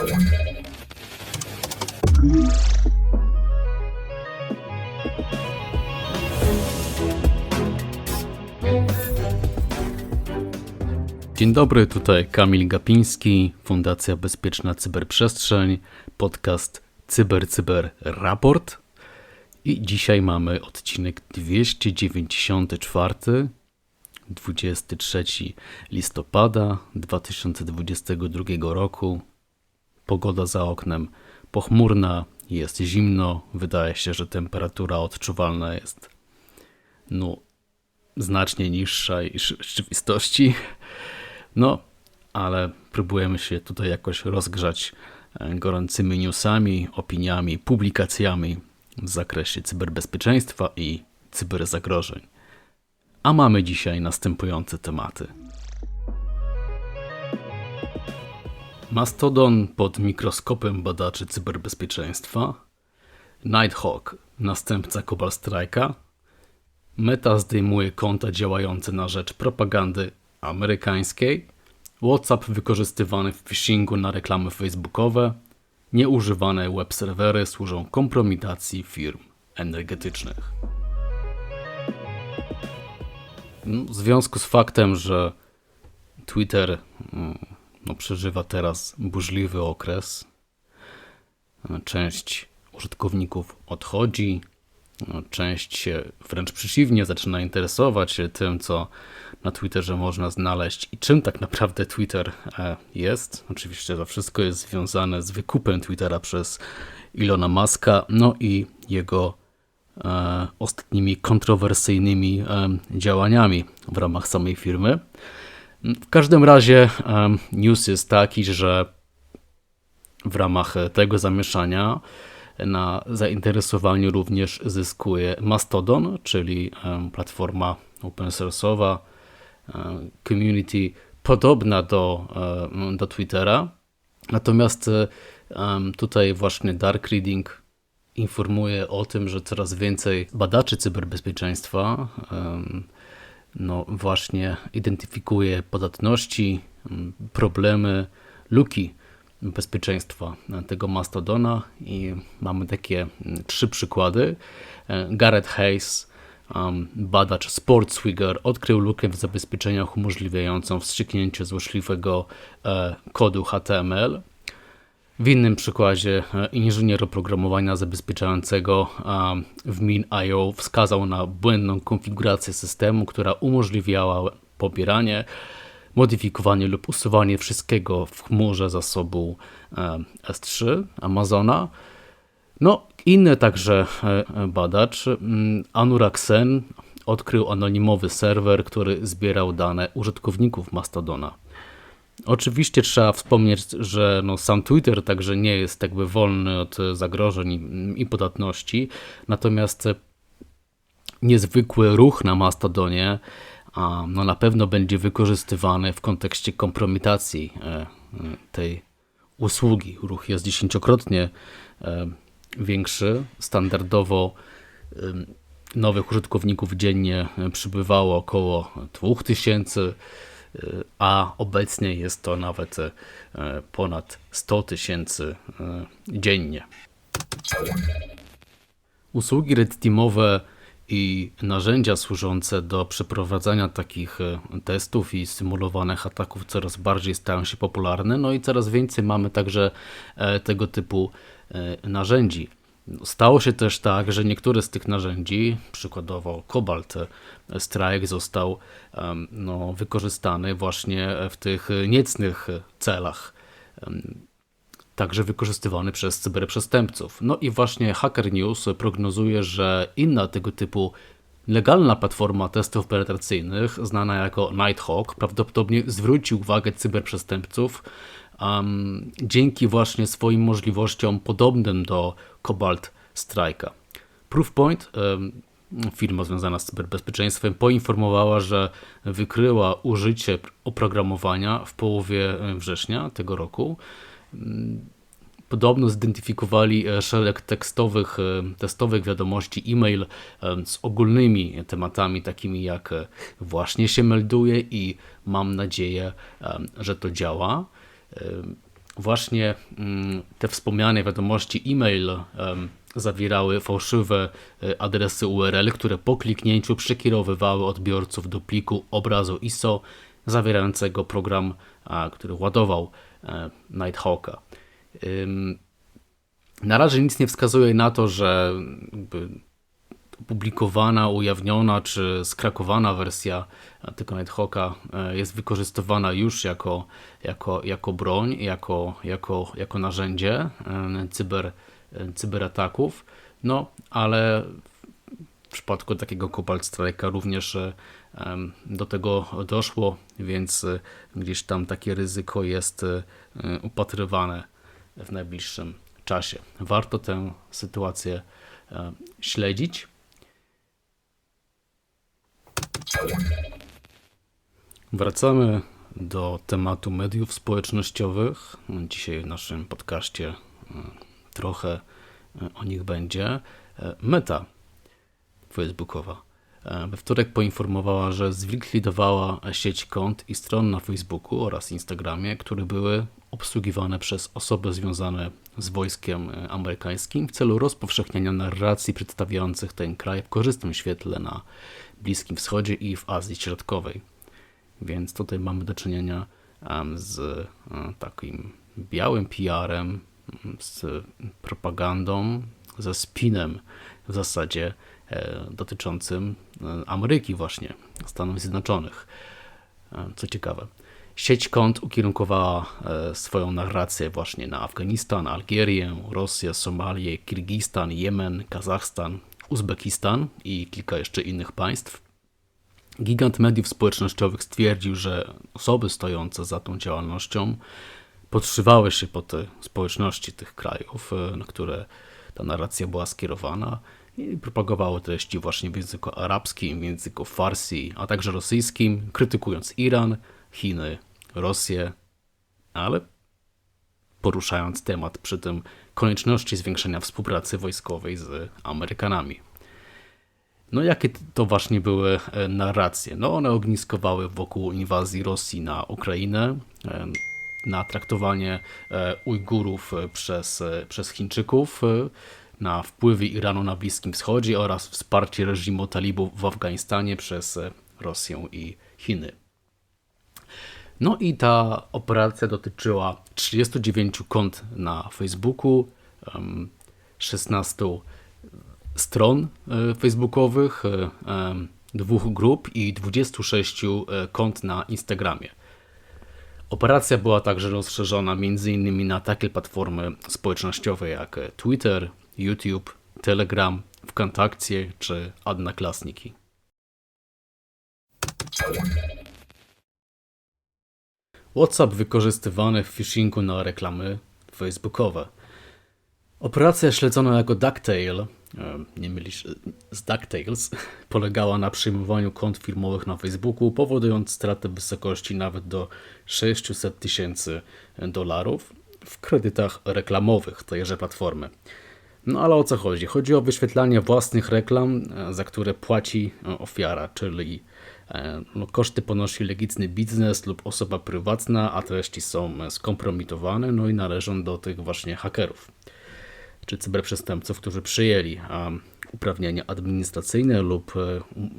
Dzień dobry, tutaj Kamil Gapiński, Fundacja Bezpieczna Cyberprzestrzeń, podcast Cyber Cyber Raport. I dzisiaj mamy odcinek 294, 23 listopada 2022 roku. Pogoda za oknem pochmurna, jest zimno, wydaje się, że temperatura odczuwalna jest no, znacznie niższa niż w rzeczywistości. No, ale próbujemy się tutaj jakoś rozgrzać e, gorącymi newsami, opiniami, publikacjami w zakresie cyberbezpieczeństwa i cyberzagrożeń. A mamy dzisiaj następujące tematy. Mastodon pod mikroskopem badaczy cyberbezpieczeństwa, Nighthawk, następca Cobalt Strike'a, Meta zdejmuje konta działające na rzecz propagandy amerykańskiej, WhatsApp wykorzystywany w phishingu na reklamy facebookowe, nieużywane web serwery służą kompromitacji firm energetycznych. No, W związku z faktem, że Twitter mm, no, przeżywa teraz burzliwy okres, część użytkowników odchodzi, no, część się wręcz przeciwnie zaczyna interesować tym, co na Twitterze można znaleźć i czym tak naprawdę Twitter e, jest. Oczywiście to wszystko jest związane z wykupem Twittera przez Ilona Muska, no i jego e, ostatnimi kontrowersyjnymi e, działaniami w ramach samej firmy. W każdym razie news jest taki, że w ramach tego zamieszania na zainteresowaniu również zyskuje Mastodon, czyli platforma open source'owa, community podobna do, do Twittera. Natomiast tutaj właśnie Dark Reading informuje o tym, że coraz więcej badaczy cyberbezpieczeństwa no właśnie identyfikuje podatności, m, problemy, luki bezpieczeństwa tego Mastodona i mamy takie mm, trzy przykłady. E, Gareth Hayes, badacz SportsWigger, odkrył lukę w zabezpieczeniach umożliwiającą wstrzyknięcie złośliwego e, kodu HTML. W innym przykładzie e, inżynier oprogramowania zabezpieczającego w Min.io wskazał na błędną konfigurację systemu, która umożliwiała pobieranie, modyfikowanie lub usuwanie wszystkiego w chmurze zasobu e, S3 Amazona. No, inny także e, badacz, mm, Anurag Sen, odkrył anonimowy serwer, który zbierał dane użytkowników Mastodona. Oczywiście trzeba wspomnieć, że no, sam Twitter także nie jest jakby wolny od zagrożeń i, podatności, natomiast niezwykły ruch na Mastodonie a, no, na pewno będzie wykorzystywany w kontekście kompromitacji e, e, tej usługi. Ruch jest dziesięciokrotnie e, większy. Standardowo e, nowych użytkowników dziennie przybywało około 2000, e, a obecnie jest to nawet e, ponad 100 tysięcy e, dziennie. Usługi red teamowe i narzędzia służące do przeprowadzania takich e, testów i symulowanych ataków coraz bardziej stają się popularne, no i coraz więcej mamy także tego typu narzędzi. Stało się też tak, że niektóre z tych narzędzi, przykładowo Cobalt Strike, został no, wykorzystany właśnie w tych niecnych celach także wykorzystywany przez cyberprzestępców. No i właśnie Hacker News prognozuje, że inna tego typu legalna platforma testów penetracyjnych, znana jako Nighthawk, prawdopodobnie zwróci uwagę cyberprzestępców um, dzięki właśnie swoim możliwościom podobnym do Cobalt Strike'a. Proofpoint, um, firma związana z cyberbezpieczeństwem, poinformowała, że wykryła użycie oprogramowania w połowie września tego roku. Podobno zidentyfikowali e, szereg tekstowych, e, testowych wiadomości e-mail z ogólnymi tematami, takimi jak e, właśnie się melduje i mam nadzieję, że to działa. Właśnie mm, te wspomniane wiadomości e-mail zawierały fałszywe e, adresy URL, które po kliknięciu przekierowywały odbiorców do pliku obrazu ISO zawierającego program, który ładował e, Nighthawka. Na razie nic nie wskazuje na to, że opublikowana, ujawniona czy skrakowana wersja tego Nighthawka e, jest wykorzystywana już jako, jako, jako broń, jako, jako, jako narzędzie cyber, cyberataków. No, ale w przypadku takiego Cobalt Strike'a również do tego doszło, więc e, gdzieś tam takie ryzyko jest e, upatrywane w najbliższym czasie. Warto tę sytuację e, śledzić. Wracamy do tematu mediów społecznościowych. Dzisiaj w naszym podcaście trochę o nich będzie. Meta facebookowa E, we wtorek poinformowała, że zlikwidowała sieć kont i stron na Facebooku oraz Instagramie, które były obsługiwane przez osoby związane z wojskiem e, amerykańskim w celu rozpowszechniania narracji przedstawiających ten kraj w korzystnym świetle na Bliskim Wschodzie i w Azji Środkowej. Więc tutaj mamy do czynienia z e, takim białym PR-em, z propagandą, ze spinem w zasadzie E, dotyczącym Ameryki właśnie, Stanów Zjednoczonych. Co ciekawe. Sieć kont ukierunkowała swoją narrację właśnie na Afganistan, Algierię, Rosję, Somalię, Kirgistan, Jemen, Kazachstan, Uzbekistan i kilka jeszcze innych państw. Gigant mediów społecznościowych stwierdził, że osoby stojące za tą działalnością podszywały się po te społeczności tych krajów, na które ta narracja była skierowana i propagowało treści właśnie w języku arabskim, w języku farsi, a także rosyjskim, krytykując Iran, Chiny, Rosję, ale poruszając temat przy tym konieczności zwiększenia współpracy wojskowej z Amerykanami. No jakie to właśnie były e, narracje? No one ogniskowały wokół inwazji Rosji na Ukrainę, e, na traktowanie e, Ujgurów przez, przez Chińczyków, na wpływy Iranu na Bliskim Wschodzie oraz wsparcie reżimu talibów w Afganistanie przez Rosję i Chiny. No i ta operacja dotyczyła 39 kont na Facebooku, 16 stron e, facebookowych, e, dwóch grup i 26 e, kont na Instagramie. Operacja była także rozszerzona m.in. na takie platformy społecznościowe jak Twitter, YouTube, Telegram, WKontakcie czy Odnaklasniki. WhatsApp wykorzystywany w phishingu na reklamy facebookowe. Operacja śledzona jako DuckTale, e, nie mylisz z DuckTales, polegała na przyjmowaniu kont firmowych na Facebooku, powodując stratę wysokości nawet do 600 tysięcy dolarów w kredytach reklamowych tejże platformy. No ale o co chodzi? Chodzi o wyświetlanie własnych reklam, e, za które płaci e, ofiara, czyli e, no, koszty ponosi legitny biznes lub osoba prywatna, a treści są skompromitowane, no i należą do tych właśnie hakerów czy cyberprzestępców, którzy przyjęli uprawnienia administracyjne lub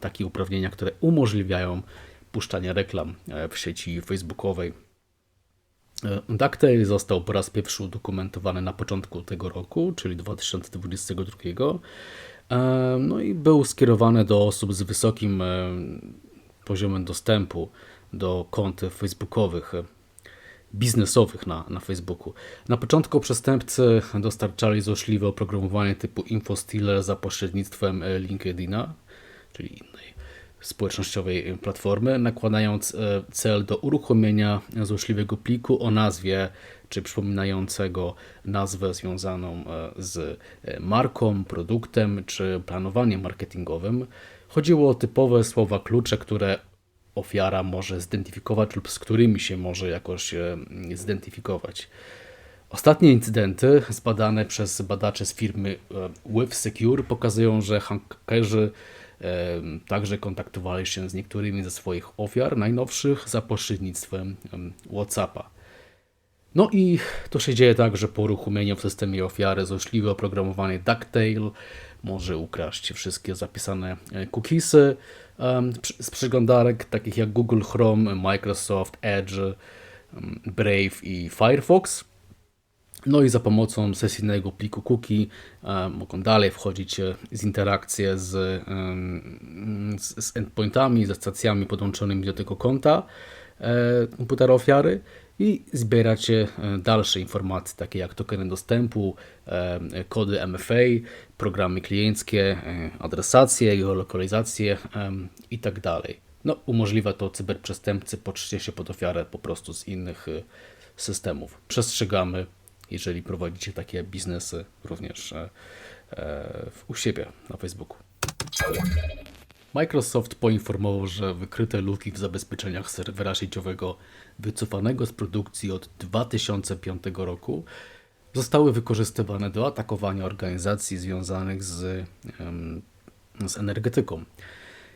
takie uprawnienia, które umożliwiają puszczanie reklam w sieci facebookowej E, DuckTale został po raz pierwszy udokumentowany na początku tego roku, czyli 2022. E, no i był skierowany do osób z wysokim e, poziomem dostępu do kont facebookowych, biznesowych na, na Facebooku. Na początku przestępcy dostarczali złośliwe oprogramowanie typu InfoStealer za pośrednictwem LinkedIna, czyli innej społecznościowej platformy, nakładając e, cel do uruchomienia złośliwego pliku o nazwie czy przypominającego nazwę związaną e, z e, marką, produktem czy planowaniem marketingowym. Chodziło o typowe słowa klucze, które ofiara może zidentyfikować lub z którymi się może jakoś zidentyfikować. Ostatnie incydenty zbadane przez badaczy z firmy With Secure pokazują, że hakerzy Także kontaktowali się z niektórymi ze swoich ofiar najnowszych za pośrednictwem WhatsAppa. No i to się dzieje tak, że po uruchomieniu w systemie ofiary złośliwy oprogramowany DuckTale może ukraść wszystkie zapisane e, cookiesy z przeglądarek takich jak Google Chrome, Microsoft Edge, Brave i Firefox. No i za pomocą sesyjnego pliku cookie mogą dalej wchodzić e, z interakcje z, z endpointami, ze stacjami podłączonymi do tego konta e, komputera ofiary i zbierać e, dalsze informacje, takie jak tokeny dostępu, e, kody MFA, programy klienckie, e, adresację, geolokalizację em, i tak. No, umożliwia to cyberprzestępcy podszycie się pod ofiarę po prostu z innych systemów. Przestrzegamy, jeżeli prowadzicie takie biznesy również u siebie na Facebooku. Microsoft poinformował, że wykryte luki w zabezpieczeniach serwera sieciowego wycofanego z produkcji od 2005 roku zostały wykorzystywane do atakowania organizacji związanych z, z energetyką.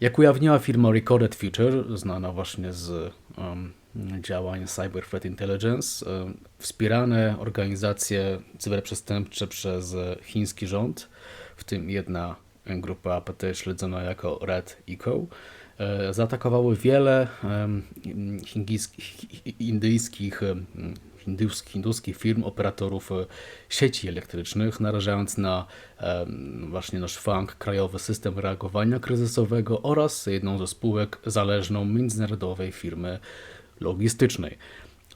Jak ujawniła firma Recorded Future, znana właśnie z um, działań Cyber Threat Intelligence, um, wspierane organizacje cyberprzestępcze przez chiński rząd, w tym jedna grupa APT śledzona jako Red Eco, e, zaatakowały wiele indyjskich, hinduskich, hinduskich firm, operatorów e, sieci elektrycznych, narażając na właśnie nasz FANG, Krajowy System Reagowania Kryzysowego oraz jedną ze spółek zależną międzynarodowej firmy logistycznej.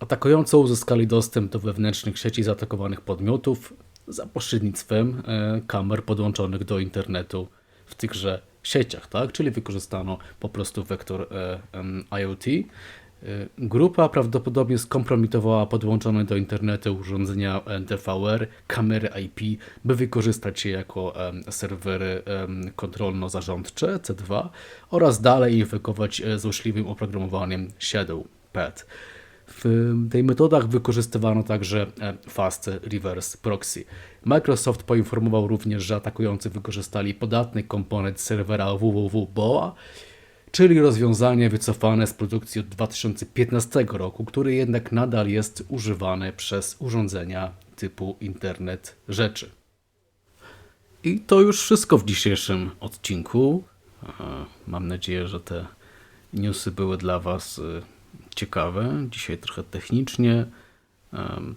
Atakująco uzyskali dostęp do wewnętrznych sieci zaatakowanych podmiotów za pośrednictwem e, kamer podłączonych do internetu w tychże sieciach, tak? Czyli wykorzystano po prostu wektor e, IoT. E, Grupa prawdopodobnie skompromitowała podłączone do internetu urządzenia NTVR, kamery IP, by wykorzystać je jako serwery kontrolno-zarządcze C2 oraz dalej infekować złośliwym oprogramowaniem ShadowPad. W tej metodach wykorzystywano także e, Fast Reverse Proxy. Microsoft poinformował również, że atakujący wykorzystali podatny komponent serwera www.boa, czyli rozwiązanie wycofane z produkcji od 2015 roku, który jednak nadal jest używany przez urządzenia typu Internet Rzeczy. I to już wszystko w dzisiejszym odcinku. Mam nadzieję, że te newsy były dla Was e, ciekawe. Dzisiaj trochę technicznie,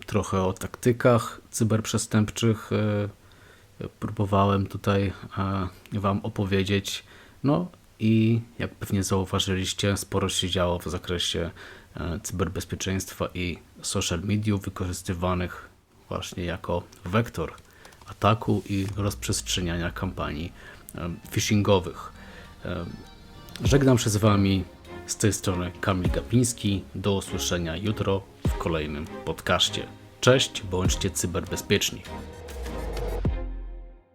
trochę o taktykach cyberprzestępczych e, próbowałem tutaj e, Wam opowiedzieć. No i jak pewnie zauważyliście, sporo się działo w zakresie e, cyberbezpieczeństwa i social mediów wykorzystywanych właśnie jako wektor ataku i rozprzestrzeniania kampanii phishingowych. Żegnam się z Wami z tej strony Kamil Gapiński. Do usłyszenia jutro w kolejnym podcaście. Cześć, bądźcie cyberbezpieczni.